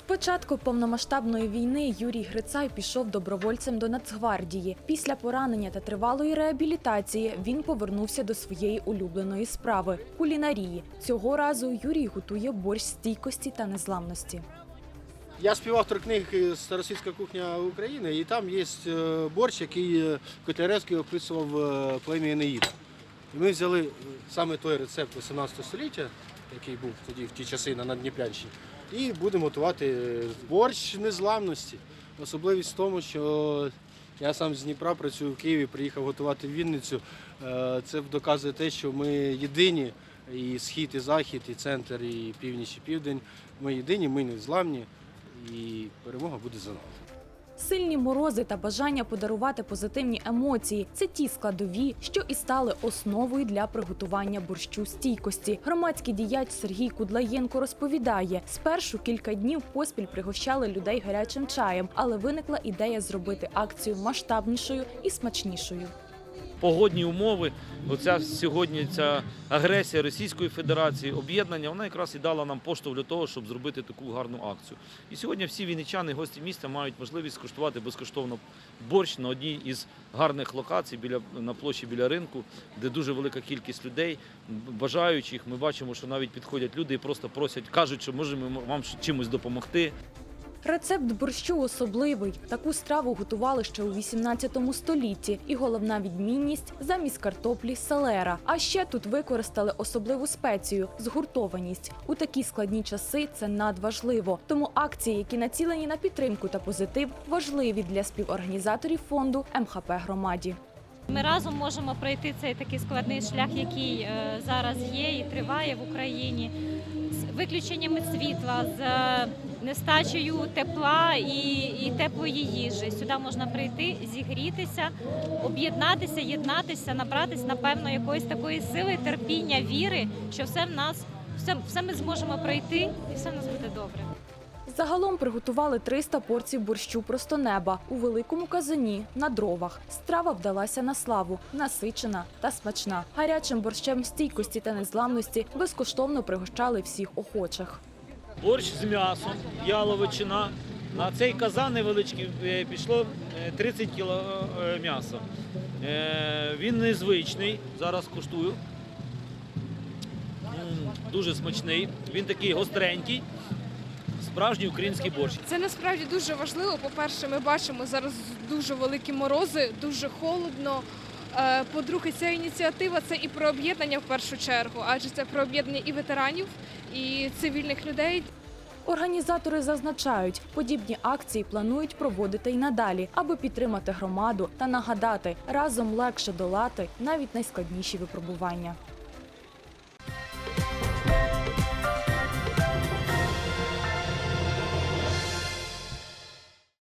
початку повномасштабної війни Юрій Грицай пішов добровольцем до Нацгвардії. Після поранення та тривалої реабілітації він повернувся до своєї улюбленої справи кулінарії. Цього разу Юрій готує борщ стійкості та незламності. Я співавтор книги Старосвітська кухня України, і там є е, борщ, який е, Котляревський описував е, плем'я Енеїд. І ми взяли саме той рецепт 18 століття, який був тоді в ті часи на Надніпрянщині, і будемо готувати борщ незламності. Особливість в тому, що я сам з Дніпра працюю в Києві, приїхав готувати в Вінницю. Е, Це доказує те, що ми єдині, і схід, і захід, і центр, і північ, і південь. Ми єдині, ми незламні і перемога буде за нами. Сильні морози та бажання подарувати позитивні емоції це ті складові, що і стали основою для приготування борщу стійкості. Громадський діяч Сергій Кудлаєнко розповідає: спершу кілька днів поспіль пригощали людей гарячим чаєм, але виникла ідея зробити акцію масштабнішою і смачнішою. Погодні умови, оця сьогодні ця агресія Російської Федерації, об'єднання, вона якраз і дала нам поштовх для того, щоб зробити таку гарну акцію. І сьогодні всі вінничани, гості міста мають можливість скуштувати безкоштовно борщ на одній із гарних локацій біля на площі біля ринку, де дуже велика кількість людей, бажаючих. Ми бачимо, що навіть підходять люди і просто просять, кажуть, що можемо вам чимось допомогти. Рецепт борщу особливий. Таку страву готували ще у 18 столітті, і головна відмінність замість картоплі селера. А ще тут використали особливу спецію згуртованість. У такі складні часи це надважливо. Тому акції, які націлені на підтримку та позитив, важливі для співорганізаторів фонду МХП громаді. Ми разом можемо пройти цей такий складний шлях, який е, зараз є і триває в Україні, з виключеннями світла, з е, нестачею тепла і, і теплої їжі. Сюди можна прийти, зігрітися, об'єднатися, єднатися, набратися, напевно, якоїсь такої сили, терпіння, віри, що все в нас, все, все ми зможемо пройти, і все в нас буде добре. Загалом приготували 300 порцій борщу просто неба у великому казані на дровах. Страва вдалася на славу, насичена та смачна. Гарячим борщем стійкості та незламності безкоштовно пригощали всіх охочих. Борщ з м'ясом, яловичина. На цей казан невеличкий е, пішло е, 30 кг м'яса. Е, Він незвичний, зараз куштую. Дуже смачний. Він такий гостренький, справжній український борщ. Це насправді дуже важливо. По-перше, ми бачимо зараз дуже великі морози, дуже холодно. Е, По-друге, ця ініціатива це і про об'єднання в першу чергу, адже це про об'єднання і ветеранів, і цивільних людей. Організатори зазначають, подібні акції планують проводити й надалі, аби підтримати громаду та нагадати разом легше долати навіть найскладніші випробування.